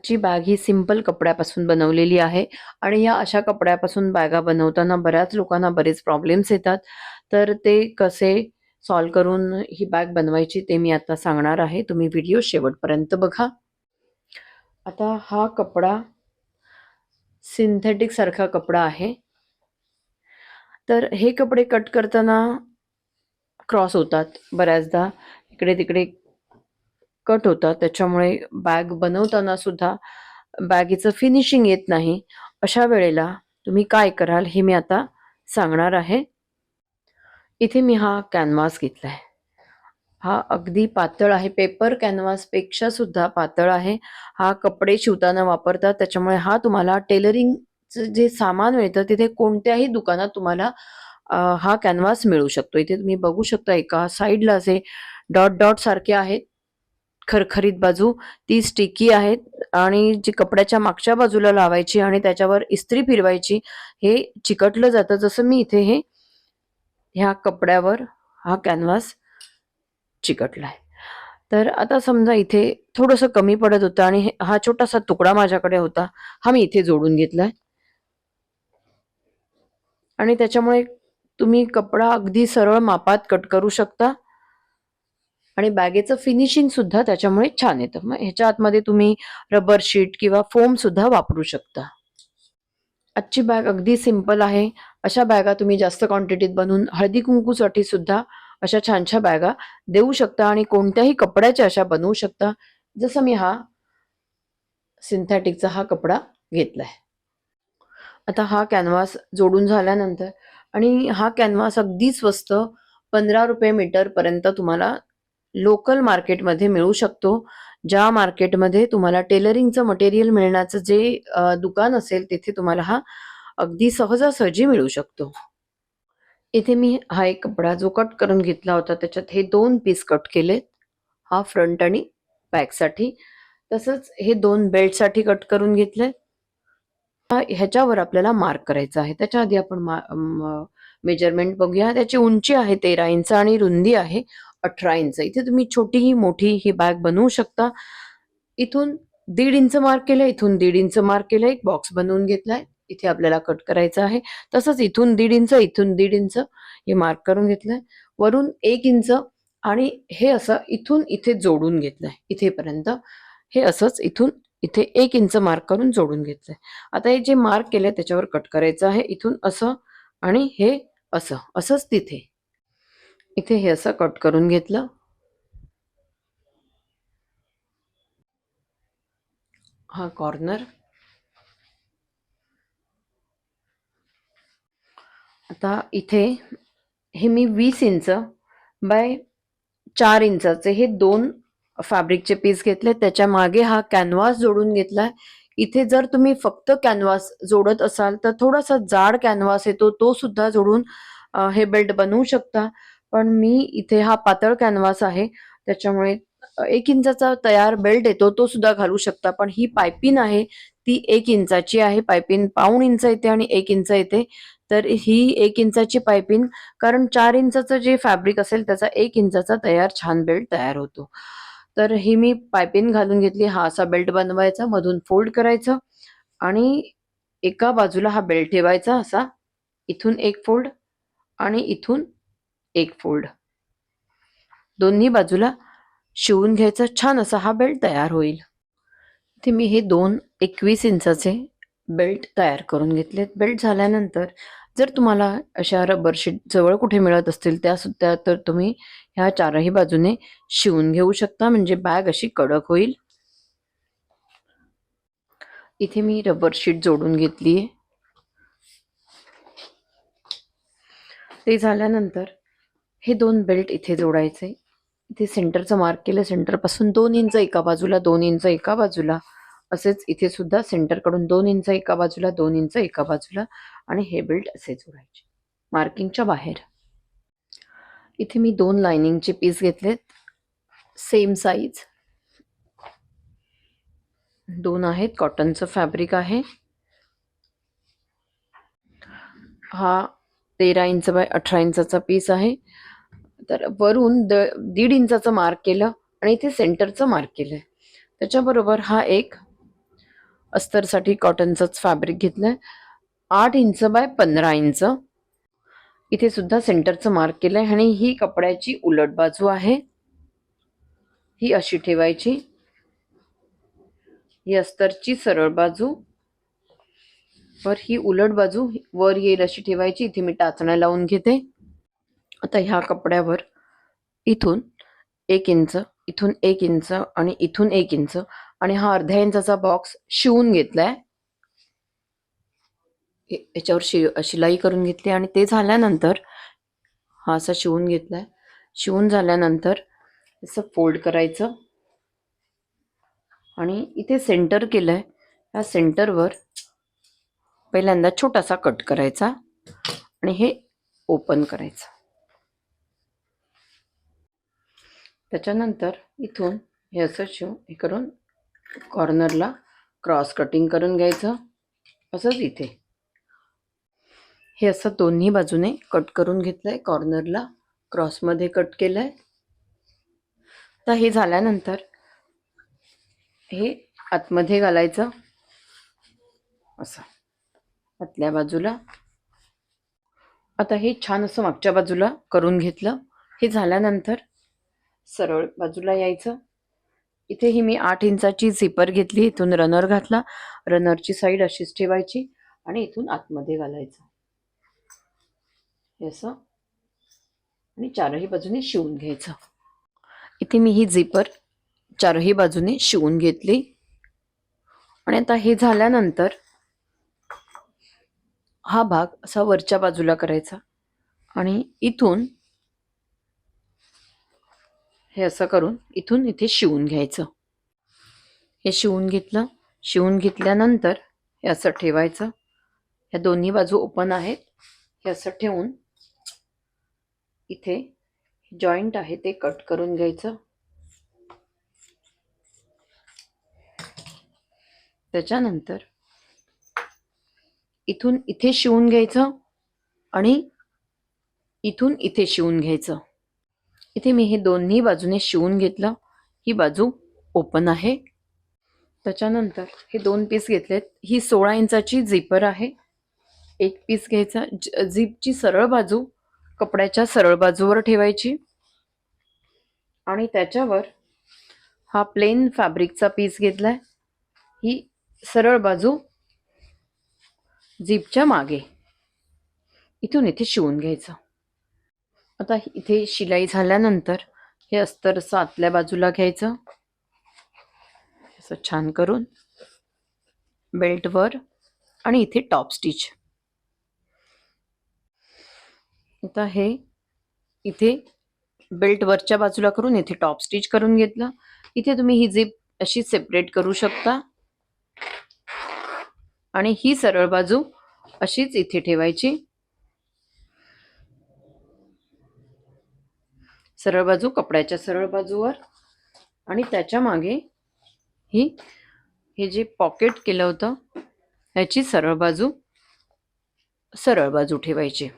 आजची बॅग ही सिंपल कपड्यापासून बनवलेली आहे. आणि या अशा कपड्यापासून बॅगा बनवताना बऱ्याच लोकांना बरेच प्रॉब्लेम्स येतात. तर ते कसे सॉल्व करून ही बॅग बनवायची ते मी आता सांगणार आहे. तुम्ही व्हिडिओ शेवटपर्यंत बघा. आता हा कपडा सिंथेटिकसारखा कपडा आहे. तर हे कपडे कट करताना क्रॉस होतात बऱ्याचदा. इकडे तिकडे कट होतात त्याच्यामुळे बॅग बनवताना सुद्धा बॅगेचं फिनिशिंग येत नाही. अशा वेळेला तुम्ही काय कराल हे मी आता सांगणार आहे. इथे मी हा कॅनव्हास घेतला आहे हा अगदी पातळ आहे. पेपर कॅनव्हासपेक्षा सुद्धा पातळ आहे. हा कपडे शिवताना वापरतात. त्याच्यामुळे हा तुम्हाला टेलरिंगचं जे सामान मिळतं तिथे कोणत्याही दुकानात तुम्हाला हा कॅनव्हास मिळू शकतो. इथे तुम्ही बघू शकता एका साईडला असे डॉट डॉट सारखे आहेत. खरखरीत बाजू ती स्टिकी आहेत आणि जी कपड्याच्या मागच्या बाजूला लावायची आणि त्याच्यावर इस्त्री फिरवायची हे चिकटलं जातं. जसं मी इथे हे ह्या कपड्यावर हा कॅनव्हास चिकटलाय. तर आता समजा इथे थोडंसं कमी पडत होतं आणि हे- हा छोटासा तुकडा माझ्याकडे होता. हा मी इथे जोडून घेतलाय. आणि त्याच्यामुळे तुम्ही कपडा अगदी सरळ मापात कट करू शकता. आणि बॅगेचं फिनिशिंग सुद्धा त्याच्यामुळे छान येतं. मग ह्याच्या आतमध्ये तुम्ही रबर शीट किंवा फोम सुद्धा वापरू शकता. आजची बॅग अगदी सिंपल आहे. अशा बॅगा तुम्ही जास्त क्वांटिटीत बनवून हळदी कुंकूसाठी सुद्धा अशा छानशा बॅगा देऊ शकता आणि कोणत्याही कपड्याच्या अशा बनवू शकता. जसं मी हा सिंथेटिकचा हा कपडा घेतलाय. आता हा कॅनव्हास जोडून झाल्यानंतर आणि हा कॅनव्हास अगदी स्वस्त पंधरा रुपये मीटर पर्यंत तुम्हाला लोकल मार्केटमध्ये मिळू शकतो ज्या मार्केटमध्ये तुम्हाला टेलरिंगचं मटेरियल मिळण्याचं जे दुकान असेल तिथे तुम्हाला हा अगदी सहजासहजी मिळू शकतो. इथे मी हा एक कपडा जो कट करून घेतला होता त्याच्यात हे दोन पीस कट केलेत. हा फ्रंट आणि बॅकसाठी तसंच हे दोन बेल्टसाठी कट करून घेतले ह्याच्यावर आपल्याला मार्क करायचा आहे. त्याच्या आधी आपण मेजरमेंट बघूया. त्याची उंची आहे तेरा इंच आणि रुंदी आहे. अठरा इंच इथे तुम्ही छोटी मोठी ही बॅग बनवू शकता. इथून दीड इंच मार्क केलं इथून दीड इंच मार्क केलं एक बॉक्स बनवून घेतलाय. इथे आपल्याला कट करायचं आहे. तसंच इथून दीड इंच इथून दीड इंच हे मार्क करून घेतलंय. वरून एक इंच आणि हे असं इथून इथे जोडून घेतलंय. इथेपर्यंत हे असंच इथून इथे एक इंच मार्क करून जोडून घेतलंय. आता हे जे मार्क केलंय त्याच्यावर कट करायचं आहे. इथून असं आणि हे असं. असंच तिथे. इथे हे असं कट करून घेतलं. हा कॉर्नर. आता इथे हे मी वीस इंच बाय चार इंचाचे हे दोन फॅब्रिकचे पीस घेतले. त्याच्यामागे हा कॅनव्हास जोडून घेतलाय इथे जर तुम्ही फक्त कॅनव्हास जोडत असाल तर थोडासा जाड कॅनव्हास येतो तो सुद्धा जोडून हे बेल्ट बनवू शकता. पण मी इथे हा पातळ कॅनव्हास आहे. त्याच्यामुळे एक इंचाचा तयार बेल्ट येतो तो सुद्धा घालू शकता. पण ही पायपिन आहे ती एक इंचाची आहे. पायपिन पाऊण इंच येते आणि एक इंच येते. तर ही एक इंचाची पायपिन कारण चार इंचाचं जे फॅब्रिक असेल त्याचा एक इंचाचा तयार छान बेल्ट तयार होतो. तर ही मी पायपिन घालून घेतली. हा असा बेल्ट बनवायचा मधून फोल्ड करायचं आणि एका बाजूला हा बेल्ट ठेवायचा असा. इथून एक फोल्ड आणि इथून एक फोल्ड. दोन्ही बाजूला शिवून घ्यायचा छान असा हा बेल्ट तयार होईल. इथे मी हे दोन एकवीस इंचाचे बेल्ट तयार करून घेतलेत. बेल्ट झाल्यानंतर जर तुम्हाला अशा रबर शीट जवळ कुठे मिळत असतील त्या सुद्धा तर तुम्ही ह्या चारही बाजूने शिवून घेऊ शकता. म्हणजे बॅग अशी कडक होईल. इथे मी रबर शीट जोडून आहे ते झाल्यानंतर हे दोन बेल्ट इथे जोडायचे. इथे सेंटरचं मार्क केलं. सेंटरपासून दोन इंच एका बाजूला दोन इंच एका बाजूला. असेच इथे सुद्धा सेंटरकडून दोन इंच एका बाजूला दोन इंच एका बाजूला आणि हे बेल्ट असे जोडायचे. मार्किंगच्या बाहेर. इथे मी दोन लाइनिंगचे पीस घेतलेत. सेम साईज दोन आहेत. कॉटनचं फॅब्रिक आहे. हा तेरा इंच बाय अठरा इंचाचा पीस आहे. तर वरून द दीड इंचाचं मार्क केलं आणि इथे सेंटरचं मार्क केलं आहे त्याच्याबरोबर हा एक अस्तरसाठी कॉटनचंच फॅब्रिक घेतलंय. आठ इंच बाय पंधरा इंच. इथे सुद्धा सेंटरचं मार्क केलंय आणि ही कपड्याची उलट बाजू आहे. ही अशी ठेवायची. ही अस्तरची सरळ बाजू. वर ही उलट बाजू वर येईल अशी ठेवायची. इथे मी टाचण्या लावून घेते. आता ह्या कपड्यावर इथून एक इंच इथून एक इंच आणि इथून एक इंच आणि हा अर्ध्या इंचाचा बॉक्स शिवून घेतलाय. याच्यावर शि शिलाई करून घेतली आणि ते झाल्यानंतर हा असा शिवून घेतलाय. शिवून झाल्यानंतर असं फोल्ड करायचं. आणि इथे सेंटर केलं आहे ह्या सेंटरवर पहिल्यांदा छोटासा कट करायचा आणि हे ओपन करायचं. त्याच्यानंतर इथून हे असं शिव हे करून कॉर्नरला क्रॉस कटिंग करून घ्यायचं. असंच इथे. हे असं दोन्ही बाजूने कट करून घेतलंय. कॉर्नरला क्रॉसमध्ये कट केलंय. तर हे झाल्यानंतर हे आतमध्ये घालायचं. असं. आतल्या बाजूला. आता हे छान असं मागच्या बाजूला करून घेतलं. हे झाल्यानंतर सरळ बाजूला यायचं. इथेही मी आठ इंचाची झिपर घेतली इथून रनर घातला. रनरची साईड अशीच ठेवायची आणि इथून आतमध्ये घालायचं. हे असं. आणि चारही बाजूने शिवून घ्यायचं. इथे मी ही झिपर चारही बाजूने शिवून घेतली. आणि आता हे झाल्यानंतर हा भाग असा वरच्या बाजूला करायचा. आणि इथून हे असं करून इथून इथे शिवून घ्यायचं. हे शिवून घेतलं. शिवून घेतल्यानंतर हे असं ठेवायचं. ह्या दोन्ही बाजू ओपन आहेत. हे असं ठेवून इथे जॉईंट आहे ते कट करून घ्यायचं. त्याच्यानंतर इथून इथे शिवून घ्यायचं आणि इथून इथे शिवून घ्यायचं. इथे मी हे दोन्ही बाजूने शिवून घेतलं. ही बाजू ओपन आहे. त्याच्यानंतर हे दोन पीस घेतलेत. ही सोळा इंचाची झिपर आहे. एक पीस घ्यायचा. ज- झिपची सरळ बाजू कपड्याच्या सरळ बाजूवर ठेवायची. आणि त्याच्यावर हा प्लेन फॅब्रिकचा पीस घेतलाय. ही सरळ बाजू झिपच्या मागे. इथून इथे शिवून घ्यायचं. आता इथे शिलाई झाल्यानंतर हे अस्तर असं आतल्या बाजूला घ्यायचं. असं छान करून बेल्टवर आणि इथे टॉप स्टिच. आता हे इथे बेल्ट वरच्या बाजूला करून इथे टॉप स्टिच करून घेतलं. इथे तुम्ही ही झिप अशी सेपरेट करू शकता. आणि ही सरळ बाजू अशीच इथे ठेवायची. सरळ बाजू कपड्याच्या सरळ बाजूवर. आणि त्याच्यामागे ही हे जे पॉकेट केलं होतं ह्याची सरळ बाजू सरळ बाजू ठेवायची.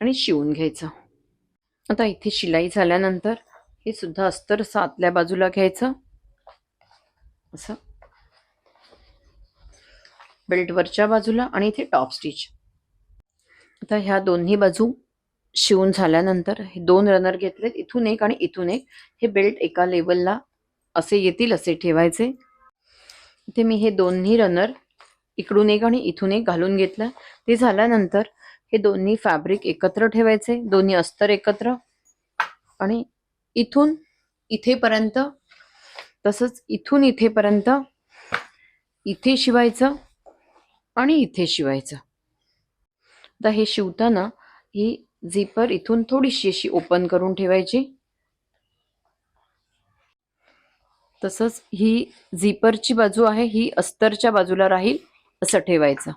आणि शिवून घ्यायचं. आता इथे शिलाई झाल्यानंतर हे सुद्धा अस्तर सातल्या बाजूला घ्यायचं. असं. बेल्ट वरच्या बाजूला आणि इथे टॉप स्टिच आता ह्या दोन्ही बाजू शिवून झाल्यानंतर हे दोन रनर घेतलेत इथून एक आणि इथून एक. हे बेल्ट एका लेवलला असे येतील असे ठेवायचे. इथे मी हे दोन्ही रनर इकडून एक आणि इथून एक घालून घेतलं. ते झाल्यानंतर हे दोन्ही फॅब्रिक एकत्र ठेवायचे दोन्ही अस्तर एकत्र. आणि इथून इथेपर्यंत तसंच इथून इथेपर्यंत इथे शिवायचं आणि इथे शिवायचं. आता हे शिवताना ही झिपर इथून थोडीशी अशी ओपन करून ठेवायची. तसंच ही झिपरची बाजू आहे ही अस्तरच्या बाजूला राहील असं ठेवायचं.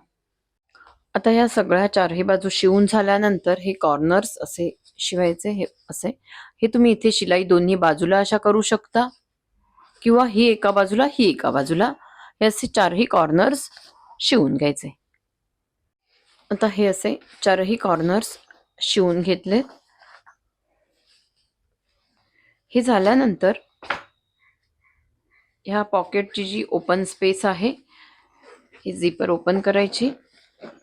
आता ह्या सगळ्या चारही बाजू शिवून झाल्यानंतर हे कॉर्नर्स असे शिवायचे हे असे. हे तुम्ही इथे शिलाई दोन्ही बाजूला अशा करू शकता. किंवा ही एका बाजूला ही एका बाजूला. हे असे चारही कॉर्नर्स शिवून घ्यायचे. आता हे असे चारही कॉर्नर्स शिवून घेतले. हे झाल्यानंतर ह्या पॉकेटची जी ओपन स्पेस आहे ही झिपर ओपन करायची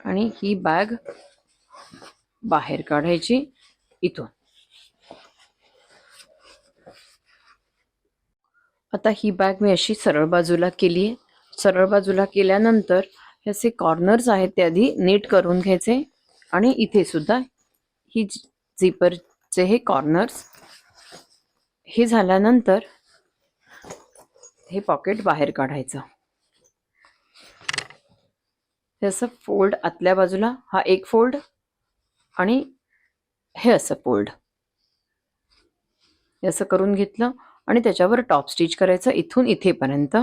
आणि ही बॅग बाहेर काढायची इथून. आता ही बॅग मी अशी सरळ बाजूला केली आहे सरळ बाजूला केल्यानंतर हे असे कॉर्नर्स आहेत ते आधी नीट करून घ्यायचे. आणि इथे सुद्धा ही झिपरचे हे कॉर्नर्स हे झाल्यानंतर हे पॉकेट बाहेर काढायचं. हे असं फोल्ड आतल्या बाजूला हा एक फोल्ड आणि हे असं फोल्ड हे असं करून घेतलं आणि त्याच्यावर टॉप स्टिच करायचं इथून इथेपर्यंत.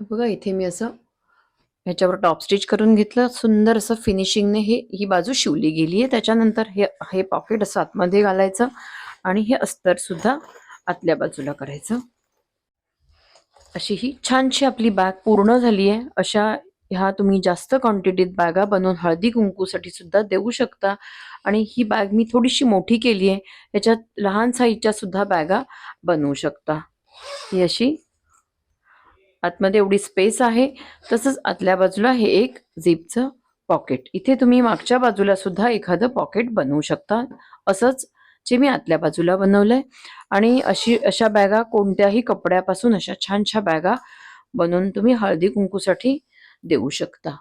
बघा इथे मी असं ह्याच्यावर टॉप स्टिच करून घेतलं. सुंदर असं फिनिशिंगने हे ही बाजू शिवली गेली आहे. त्याच्यानंतर हे हे पॉकेट असं आतमध्ये घालायचं आणि हे अस्तर सुद्धा आतल्या बाजूला करायचं. अशी ही छानशी आपली बॅग पूर्ण झाली आहे. अशा ह्या तुम्ही जास्त क्वांटिटीत बॅगा बनवून हळदी कुंकूसाठी सुद्धा देऊ शकता. आणि ही बॅग मी थोडीशी मोठी केली आहे. याच्यात लहान साईजच्या सुद्धा बॅगा बनवू शकता. ही अशी आतमध्ये एवढी स्पेस आहे. तसंच आतल्या बाजूला हे एक झिपचं पॉकेट इथे तुम्ही मागच्या बाजूला सुद्धा एखादं पॉकेट बनवू शकता. असंच जे मी आतल्या बाजूला बनवलंय. आणि अशी अशा बॅगा कोणत्याही कपड्यापासून अशा छानशा बॅगा बनवून तुम्ही हळदी कुंकूसाठी देऊ शकता.